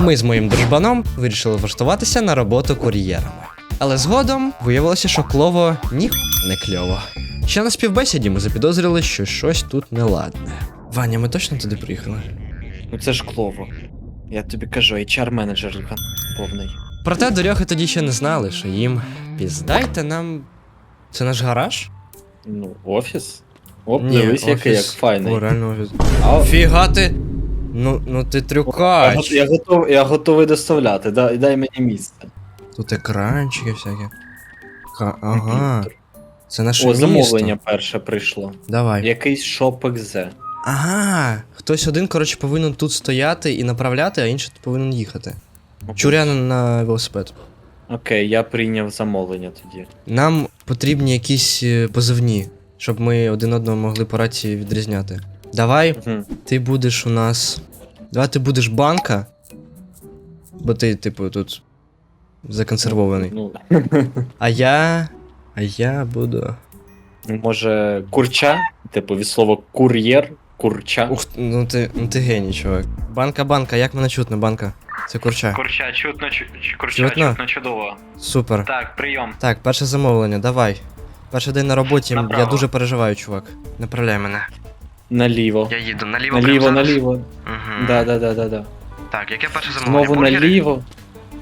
Ми з моїм дружбаном вирішили влаштуватися на роботу кур'єрами. Але згодом виявилося, що клово ні не кльово. Ще на співбесіді ми запідозрили, що щось тут неладне. Ваня, ми точно туди приїхали? Ну це ж клово. Я тобі кажу, HR-менеджер повний. Проте дорьохи тоді ще не знали, що їм піздайте нам. Це наш гараж? Ну, офіс. Оп, дивись, який як файний. О, реально офіс. А, Фіга ти. Ну, ну ти я, трюкач. го- я, готов, я готовий доставляти, дай, дай мені місце. Тут екранчики всякі. Ка- Ага. Це наше О, місто. замовлення перше прийшло. Давай. Якийсь шоп.екзе. Ага. Хтось один, коротше, повинен тут стояти і направляти, а інший повинен їхати. Чуряна на велосипед. Окей, я прийняв замовлення тоді. Нам потрібні якісь е, позивні, щоб ми один одного могли по рації відрізняти. Давай, Угу. ти будеш у нас. Давай ти будеш банка. Бо ти, типу, тут законсервований. Ну, А я. А я буду. може, курча? Типу від слова кур'єр, курча. Ух, ну ти, ну ти геній, чувак. Банка, банка, як мене чутно, банка? Це курча. Курча, чутно, чу- курча, Чутно? чутно, чудово. Супер. Так, прийом. Так, перше замовлення, давай. Перший день на роботі, я дуже переживаю, чувак. Направляй мене. Наліво. Я їду. Наліво, Наліво, прямо зараз? наліво. Да, да, да, да, да. Так, яке перше замовлення? Знову Бургери? наліво.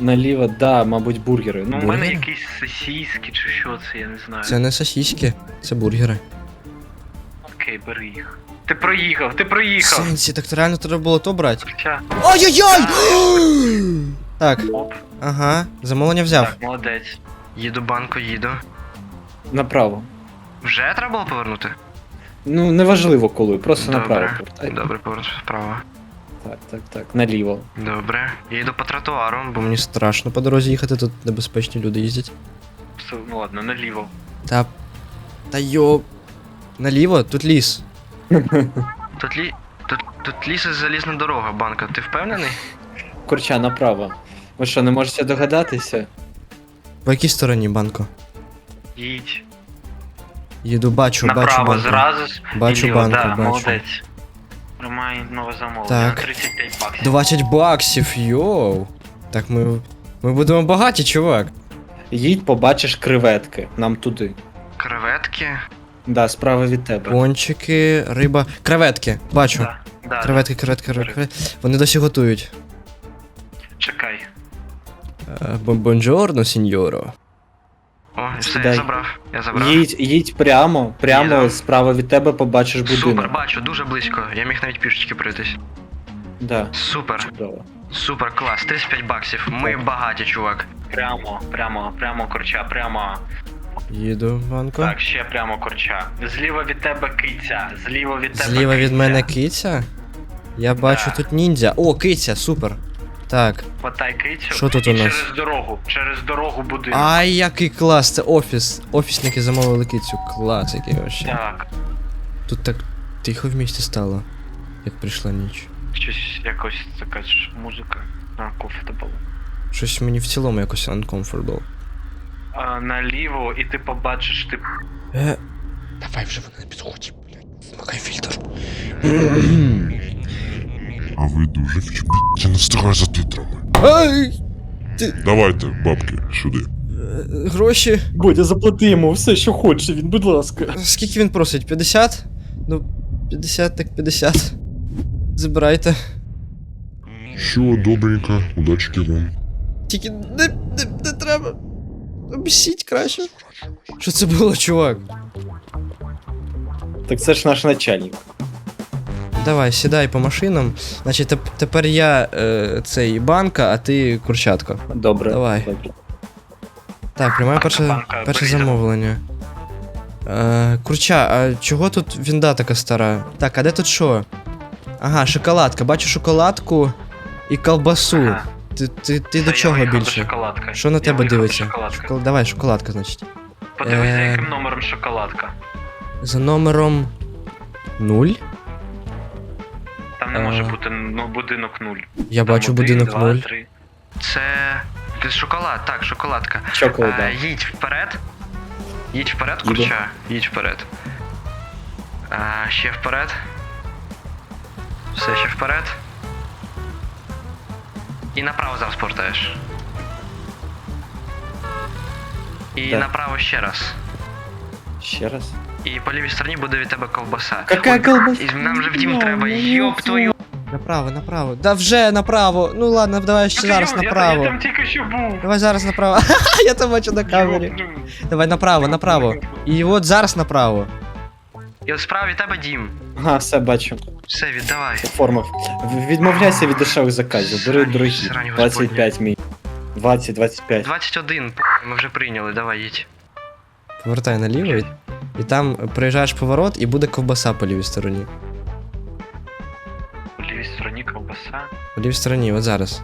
Наліво, да, мабуть, бургери. Ну, у Бургери? мене якісь сосіски чи що це, я не знаю. Це не сосіски, це бургери. Окей, бери їх. Ти проїхав, ти проїхав. сенсі, так то реально треба було то брати. Ай-яй-яй! так, Оп. ага, замовлення взяв. Так, молодець. Їду банку, їду. Направо. Вже треба було повернути? Ну, неважливо коли, просто направо повертай. Добре, повернути вправо. Так, так, так, наліво. Добре. Я йду по тротуару, Бо мені страшно по дорозі їхати, тут небезпечні люди їздять. Все, ну ладно, наліво. Та. Та йо. Наліво, тут ліс. Тут лі... Тут, тут ліс і залізна дорога, банка. Ти впевнений? Курча, направо. Ви що, не можете догадатися? По якій стороні банко? Їдь. Їду, бачу, бачу Направо банку. зразу ж. Бачу і ліво, банку, да, бачу. молодець. Тримай нове замовлення Так. 35 баксів. 20 баксів, йоу. Так ми. Ми будемо багаті, чувак. Їдь, побачиш креветки. Нам туди. Креветки. Да, справа від тебе. Пончики, риба. Креветки, бачу. Да, да. Креветки, креветки, креветки. Вони досі готують. Чекай. Е, бон- Бонджорно, сеньоро. О, все, я забрав. Я забрав. Їдь, їдь прямо, прямо Їду. справа від тебе побачиш будинок. Супер, бачу, дуже близько. Я міг навіть пішечки пройтись. Да, Супер, чудово. супер, клас. 35 баксів. Ми багаті, чувак. Прямо, прямо, прямо корча, прямо. Їду, банко. Так, ще прямо корча. Зліва від тебе киця. Зліва від тебе Зліва від мене киця. Я бачу тут ніндзя. О, киця, супер. Так. Кицю. Що тут і у нас? через дорогу. Через дорогу будинок. Ай, який клас, це офіс. Офісники замовили кицю. Клас, який вообще. Так, Тут так тихо в місті стало, як прийшла ніч. щось якось така ж музика. Uncomfortable. Щось мені в цілому якось uncomfortable. А, наліво, і ти побачиш, ти Е. Давай вже вона не підходить, блядь. Вмикай фільтр. А ви дуже вчепіться на старе за титрами. Ай! Давайте, бабки, сюди. Е, Гроші. Бодя, заплати йому все, що хоче він, будь ласка. Скільки він просить? 50? Ну, 50 так 50. Забирайте. Що, добренько, удачки вам. Тільки не, не, не треба. Обісіть краще. Що це було, чувак? Так це ж наш начальник. Давай, сідай по машинам. Значить, теп- тепер я е, цей банка, а ти курчатка. Добре. Давай. Добре. Так, приймаю перше, перше замовлення. Е, курча, а чого тут вінда така стара? Так, а де тут що? Ага, шоколадка. Бачу шоколадку і колбасу. Ага. Ти, ти, ти до чого більше? шоколадка. Що на Я тебе дивиться? шоколадка. Шокол- Давай, шоколадка, значить. Подивись, за Е. яким номером шоколадка. За номером 0? Не Е. може бути ну, будинок 0. Я бачу будинок 0. Це. Це шоколад, так, шоколадка. Чоколада. Е, їдь вперед. Їдь вперед, Їду. курча. Їдь вперед. Е, ще вперед. Все ще вперед. І направо зараз повертаєш. І Так. направо ще раз. Ще раз. І по лівій стороні буде від тебе ковбаса. Какая колбаса? І нам же в дім треба, йоп твою. Направо, направо. Да вже направо. Ну ладно, давай ще зараз направо. тільки що був. Давай зараз направо. Я там бачу на камері. Давай направо, направо. І от зараз направо. І от справа від тебе дім. Ага, все бачу. Все, віддавай. Оформив. В- Відмовляйся від дешевих заказів. Бери дорогі. срань 25 мій. 20, 25. 21, похуй, ми вже прийняли, давай їдь. Повертай наліво і, і там приїжджаєш поворот і буде ковбаса по лівій стороні. У лівій стороні ковбаса. По лівій стороні, от зараз.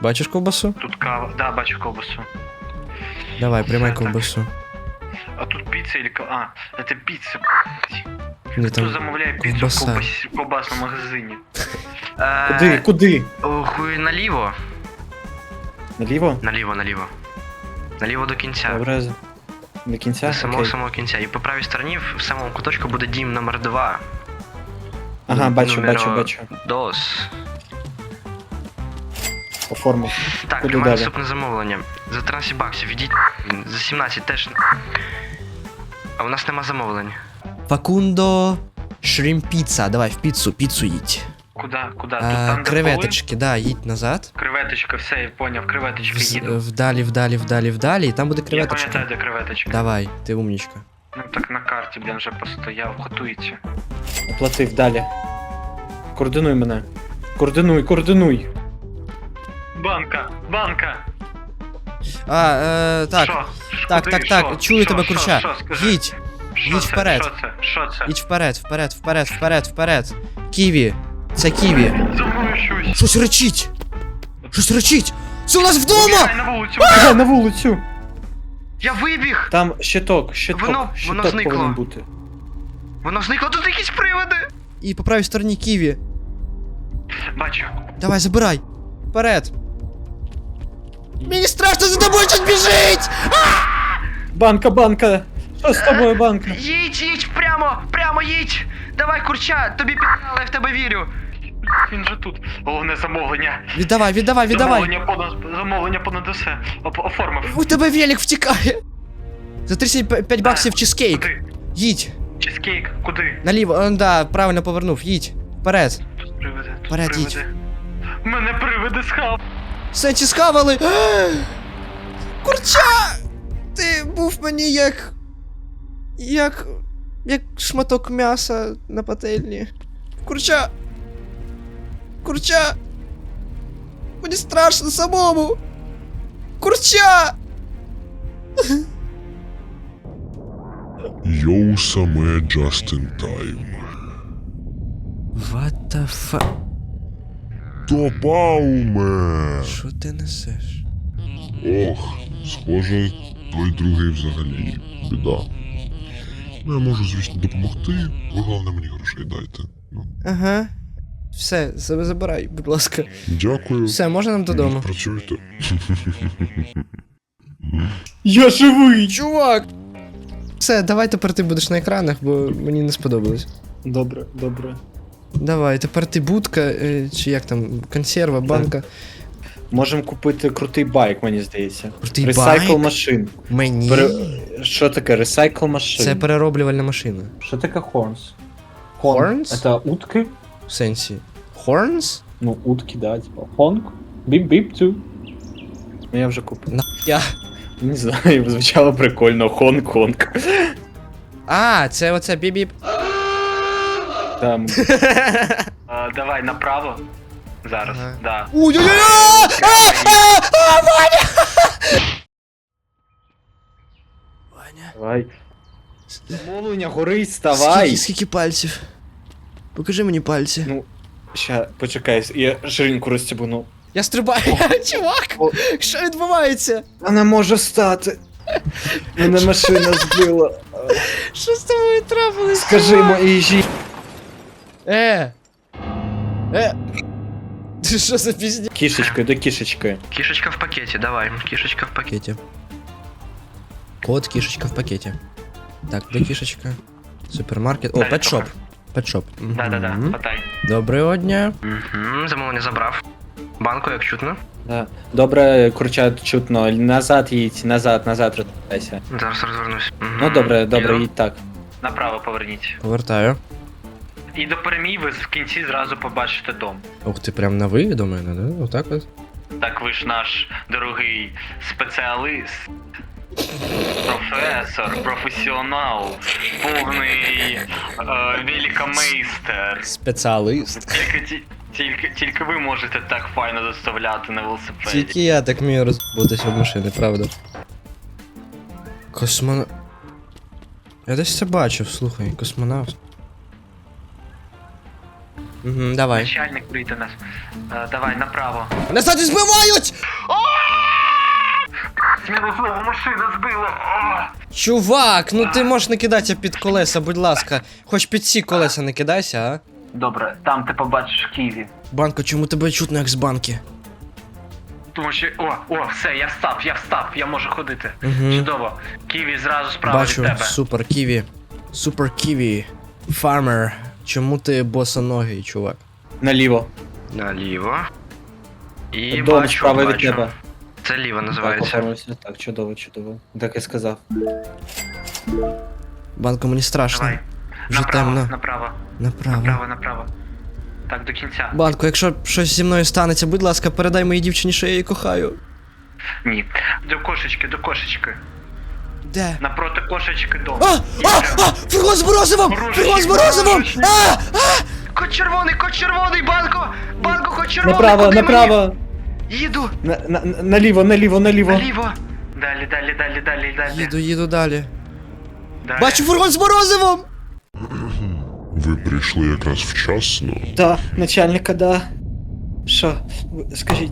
Бачиш ковбасу? Тут кава. Да, бачу ковбасу. Давай, приймай ковбасу. А тут піца или А, це піца. Ні, Хто там замовляє піцу в ковбаса. ковбас... ковбасному магазині? Е, Куди? Куди? Хуй наліво. Наліво? Наліво, наліво. Наліво до кінця. Добре. До кінця? До самого Окей. самого кінця. І по правій стороні в самому куточку буде дім номер 2. Ага, бачу, Номер бачу, бачу. Дос. Оформив. Так, Куди приймаю далі? наступне замовлення. За 13 баксів, ідіть. За 17 теж. А у нас нема замовлень. Факундо Шрім піца. Давай в піцу, піцу їдь. Куда? Куда? Тут А, там, де креветочки, да, їдь назад. були? Креветочка, все, я поняв, креветочки Вз- їду. Вдалі, вдалі, вдалі, вдалі, і там буде Я креветочка. пам'ятаю, де креветочка. Давай, ти умнічка. Ну так на карті, блін, вже постояв, готується. Оплатив далі. Координуй мене. Координуй, координуй. Банка! Банка! А, е, так, Що? так, Куди? так, так, чую Що? тебе, Що? курча. Що? Скажи. Їдь, Що їдь це? вперед. Що це? Що це? їдь вперед, вперед, вперед, вперед, вперед. Ківі, це ківі. За мною щось. Щось речить! Щось речить! Це у нас вдома! Убігай на вулицю! Давай на вулицю. Я вибіг! Там щиток, щиток, Воно- щиток воно зникло. повинен бути. Воно зникло, тут якісь приводи! І по правій стороні ківі. Бачу. Давай, забирай. Вперед. Мені страшно за тобою щось біжить! Банка, банка. Що з тобою, банка? Їдь, їдь, прямо, прямо їдь! Давай, курча, тобі пі***ли, я в тебе вірю. Він же тут. Головне замовлення. Віддавай, віддавай, віддавай. Замовлення понад, замовлення понад усе. Оп- оформив. У тебе велик втікає. За 35 баксів чизкейк. Куди? Їдь. Чизкейк, куди? Наліво, он, да, правильно повернув. Їдь. Вперед. Тут приведе, тут Вперед приведе. Мене приведе схав. Сенчі схавали. Курча! Ти був мені як. Як. Як шматок м'яса на пательні. Курча! Курча! Мені страшно самому! Курча! Йоу саме just in time. What the fuck? Топауме! Що ти несеш? Ох, схоже, той другий взагалі біда. Ну, я можу, звісно, допомогти, ви головне мені грошей дайте. Ну, Ага. Все, себе забирай, будь ласка. дякую. Все, можна нам додому. Працюйте. Я живий! Чувак! Все, давай тепер ти будеш на екранах, бо мені не сподобалось. Добре, добре. Давай, тепер ти будка, е, чи як там, консерва, банка. Можемо купити крутий байк, мені здається. Крутий Ресайкл байк? машин. Мені. Пере... Що таке ресайкл машин? Це перероблювальна машина. Що таке хорнс? Horns? Це утки? В сенсі. Хорнс? Ну, утки, да, типа. Хонг? Біп-біп тю. Ну я вже купив. На я. Не знаю, звучало прикольно. Хонг-хонг. А, це оце бібіп. Там. Давай направо. Зараз, Ага. да. Ой-ой-ой! Ваня. Давай. Замовлення гори, Скільки, ставай. скільки пальців? Покажи мені пальці. Ну, ща, почекай, я ширинку розстібну. Я стрибаю, чувак! О. Що відбувається? Вона може стати. Мене машина збила. Що з тобою трапилось? Скажи чувак? моїй жінці. Е! Е! Ти що за пізня? Кішечкою, до кішечки. Кішечка в пакеті, давай. Кішечка в пакеті. пакеті. Кот кішечка в пакеті. Так, де кішечка? Супермаркет. О, Далі петшоп. трохи. Петшоп. Да-да-да, Мгм. потай. Доброго дня. Угу, замовлення забрав. Банку як чутно? Да. Добре, курчат чутно. Назад їдь, назад, назад розвертайся. Зараз розвернусь. Ну добре, добре, їдь так. Направо поверніть. Повертаю. І до перемій ви в кінці зразу побачите дом. Ух ти, прям на ви до мене, да? Отак от. Так ви ж наш дорогий спеціаліст, професор, професіонал, повний е, великомейстер. Спеціаліст. Тільки, ті- тільки, тільки ви можете так файно доставляти на велосипеді. Тільки я так вмію розбутися в машини, правда. Космонавт. Я десь це бачив, слухай, космонавт. Угу, давай. Начальник прийде нас. Е, давай, направо. Мене ззаді збивають! Мене знову машина збила. Чувак, ну ти можеш не кидатися під колеса, будь ласка. Хоч під ці колеса не кидайся, а? Добре, там ти побачиш Києві. Банко, чому тебе чутно як з банки? Тому що. О, о, все, я встав, я встав, я можу ходити. Угу. Чудово. Києві зразу справа Бачу, від тебе. супер ківі. Супер ківі. Фармер. Чому ти босоногий, чувак? Наліво. Наліво. І Дом бачу, справа від бачу. тебе. Це ліво Так, називається. повернувся. Так, чудово, чудово. Так і сказав. Банко, мені страшно. Давай. Вже направо, темно. направо, Направо. направо, направо. Так, до кінця. Банко, якщо щось зі мною станеться, будь ласка, передай моїй дівчині, що я її кохаю. Ні. До кошечки, до кошечки. Де? Напроти кошечки дом. А! А! А! Фургон з морозивом! Фургон з морозивом! А! Кот червоний, кот червоний, банко! Банко, кот червоний! Направо, куди направо. мені? Їду! На, на, на- наліво, наліво, наліво. Наліво! Далі, далі, далі, далі, далі. Їду, їду далі. далі. Бачу фургон з морозивом! Ви прийшли якраз вчасно, Да, начальника, да. Що? Ви- Скажіть.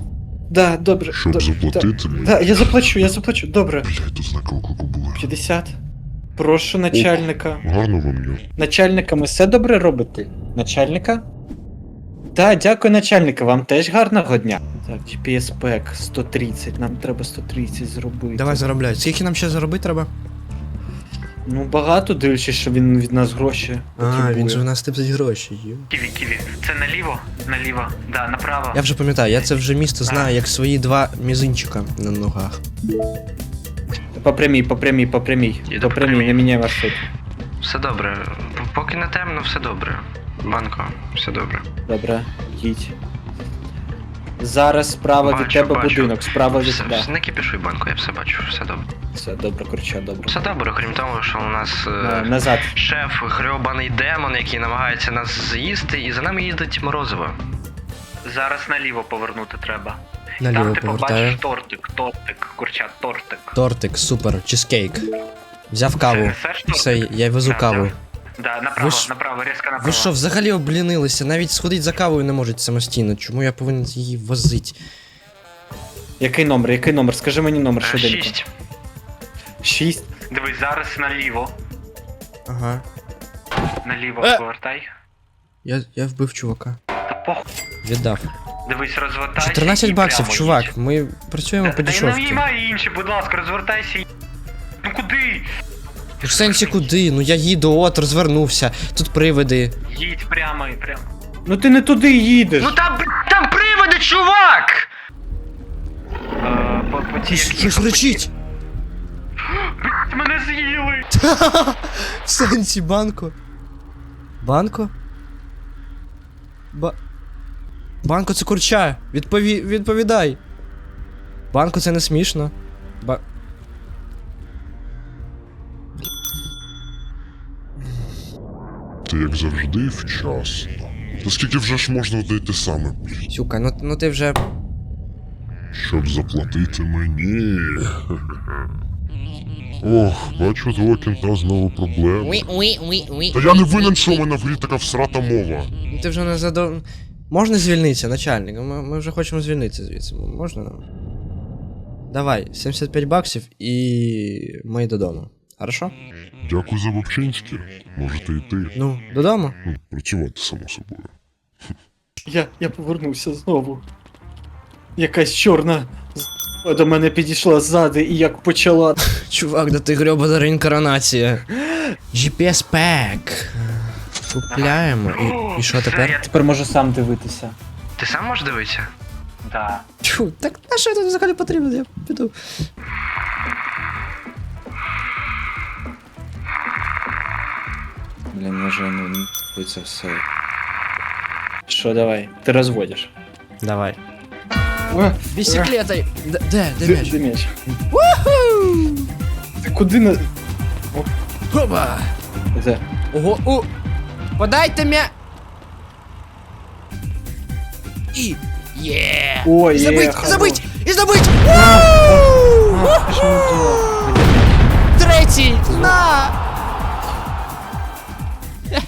Да, добре. щоб до- заплатити мені. Да, я заплачу, я заплачу. Добре. Блять, тут знаково було. 50. Прошу начальника. Гарно вам є. Начальника, ми все добре робите? Начальника? Да, дякую, начальника, вам теж гарного дня. Так, GPS пек 130, нам треба 130 зробити. Давай заробляй. Скільки нам ще заробити треба? Ну багато дивлячись, що він від нас гроші. А, він же у нас типить гроші. йо. Ківі, ківі. Це наліво? Наліво. Да, направо. Я вже пам'ятаю, я це вже місто знаю, як свої два мізинчика на ногах. По прямій, по прямій, по прямій. Іду По по прямій, прямій. не міняй маршрут. Все добре. Поки не темно, все добре. Банко, все добре. Добре, їдь. Зараз справа від Бачу, тебе бачу. будинок, справа від Все, тебе. все, не кипішуй, банко, я все бачу, все добре. Все, добре, корча, добре. Все добре, крім того, що у нас е, На- Назад. шеф грьобаний демон, який намагається нас з'їсти, і за нами їздить морозиво. Зараз наліво повернути треба. Наліво Там ти повертаю. побачиш тортик, тортик, курчат, тортик. Тортик, супер, чизкейк. Взяв каву. Тортик? Все, я везу Да, каву. да. Да, направо, Ви ж- направо, різко направо. Ви що, взагалі облінилися? Навіть сходити за кавою не можуть самостійно. Чому я повинен її возити? Який номер, який номер? Скажи мені номер Е, швиденько. Шість. Шість. Дивись, зараз наліво. Ага. Наліво Е! повертай. Я, я вбив чувака. Та похуй. Віддав. Дивись, розвертайся. 14 і баксів, прямо чувак. їдь. Ми працюємо по Та й не дешевці. інші, будь ласка, розвертайся і. В сенсі куди? Ну я їду, от, розвернувся. Тут привиди. Їдь прямо і прямо. Ну ти не туди їдеш. Ну там, б- там приводи, чувак! Е, по, по цій, як щось їхав, речить. Мене з'їли! В сенсі, банко. Банко? Ба... Банко, це курча. Відпові... Відповідай. Банко, це не смішно. Ба... Ти як завжди вчасно. Та скільки вже ж можна те саме, Сюка, ну, ну ти вже. щоб заплатити мені. Ох, бачу, твого кінта знову проблеми. Та я не винен, що у мене в грі така всрата мова. Ну ти вже не задов... Можна звільнитися, начальник? Ми, ми вже хочемо звільнитися звідси. Можна нам? Давай, 75 баксів і ми додому. Хорошо? Дякую за Бобчинське. Можете йти. Ну, додому? Ну, працювати, само собою. Я, я повернувся знову. Якась чорна до мене підійшла ззади і як почала. Чувак, да ти грьобана реінкарнація. GPS pack. Купляємо. І, і що тепер? Тепер можу сам дивитися. Ти сам можеш дивитися? Да. Чу, так на що я тут взагалі потрібно? Я піду. Блін, може, ну, ну, це все. Що, давай? Ти розводиш. Давай. О, Бісіклетай! Де, де, де де, м'яч? де м'яч? Ти куди на. Хоба! Де? Ого, у! Подайте м'я... І... Є! Ой, І є, забить, і хорош. забить! І забить! А, Вау! ти ж не то. Де Третій! На! м'яч?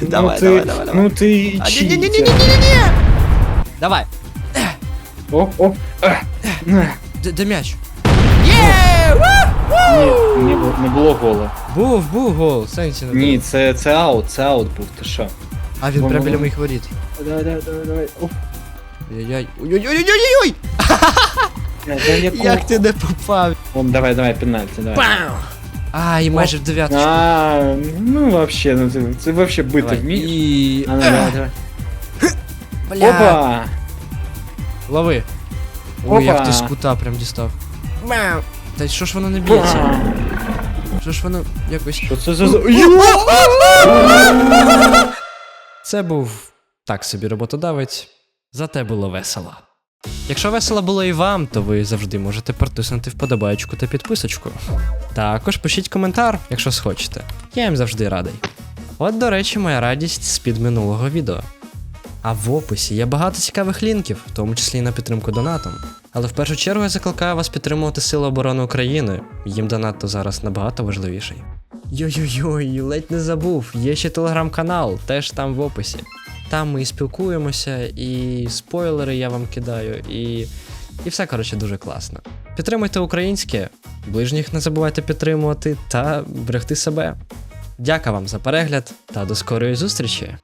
Давай, ну, ти, давай, давай, давай. Ну ти А, чий ні-ні-ні-ні-ні-ні! Давай, це? Оп, оп. а, на. де, де м'яч? Є! Ні, не, бу- не було гола. Був, був гол, сенсі не Ні, було. це, це аут, це аут був, ти що? А він Бо- прямо бо- біля моїх воріт. Давай, давай, давай, давай. Оп. Ой-ой-ой, ой-ой-ой-ой-ой! Я, я, яку- Як ти не попав? О, давай, давай, пенальті, давай. Пау! А, і майже в дев'яточку. А, ну вообще, ну це, це вообще бити Давай. вмієш? І... А, ну, давай, давай. Бля. Опа! Лови. Ой, як Опа. ти з кута прям дістав. Мяу. Та що ж воно не б'ється? Що ж воно якось. Що це за... за- Це був так собі роботодавець. Зате було весело. Якщо весело було і вам, то ви завжди можете протиснути вподобайку та підписочку. Також пишіть коментар, якщо схочете. Я їм завжди радий. От, до речі, моя радість з-під минулого відео. А в описі є багато цікавих лінків, в тому числі і на підтримку донатом. Але в першу чергу я закликаю вас підтримувати Сили оборони України. Їм донат то зараз набагато важливіший. Йой-йой-йой, ледь не забув. Є ще телеграм-канал, теж там в описі. Там ми і спілкуємося, і спойлери я вам кидаю, і. І все, коротше, дуже класно. Підтримуйте українське, ближніх не забувайте підтримувати та берегти себе. Дяка вам за перегляд та до скорої зустрічі!